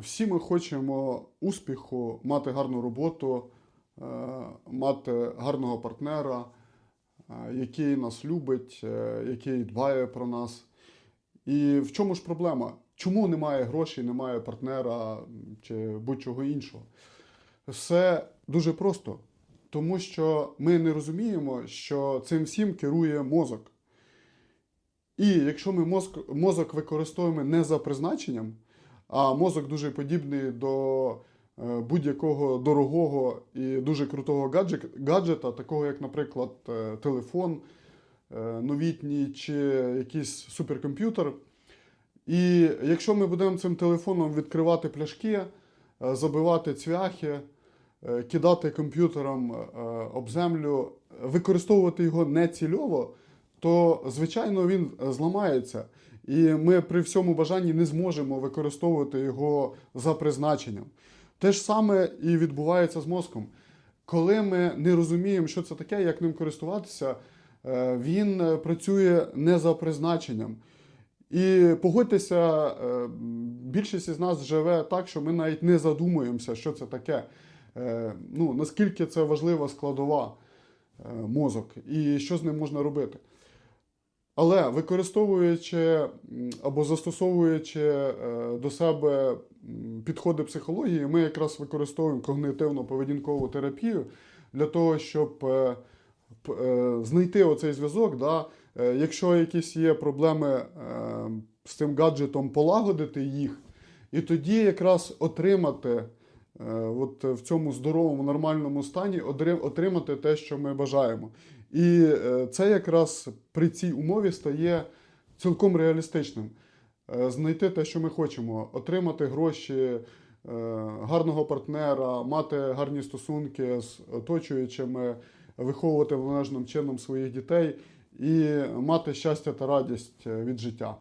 Всі ми хочемо успіху, мати гарну роботу, е, мати гарного партнера, е, який нас любить, е, який дбає про нас. І в чому ж проблема? Чому немає грошей, немає партнера чи будь-чого іншого? Все дуже просто. Тому що ми не розуміємо, що цим всім керує мозок. І якщо ми мозок, мозок використовуємо не за призначенням, а мозок дуже подібний до е, будь-якого дорогого і дуже крутого гаджета, такого як, наприклад, е, телефон е, новітній чи якийсь суперкомп'ютер. І якщо ми будемо цим телефоном відкривати пляшки, забивати цвяхи, кидати комп'ютером об землю, використовувати його нецільово, то звичайно він зламається. І ми при всьому бажанні не зможемо використовувати його за призначенням. Те ж саме і відбувається з мозком. Коли ми не розуміємо, що це таке, як ним користуватися, е, він працює не за призначенням. І погодьтеся, е, більшість із нас живе так, що ми навіть не задумуємося, що це таке. Е, Ну, наскільки це важлива складова мозок і що з ним можна робити. Але використовуючи або застосовуючи е, до себе підходи психології, ми якраз використовуємо когнитивно-поведінкову терапію для того, щоб е, е, знайти оцей зв'язок. Да? Якщо якісь є проблеми з цим гаджетом, полагодити їх, і тоді якраз отримати от в цьому здоровому, нормальному стані, отримати те, що ми бажаємо. І е, це якраз при цій умові стає цілком реалістичним. Е, Знайти те, що ми хочемо, отримати гроші, е, гарного партнера, мати гарні стосунки з оточуючими, виховувати належним чином своїх дітей і мати щастя та радість е, від життя.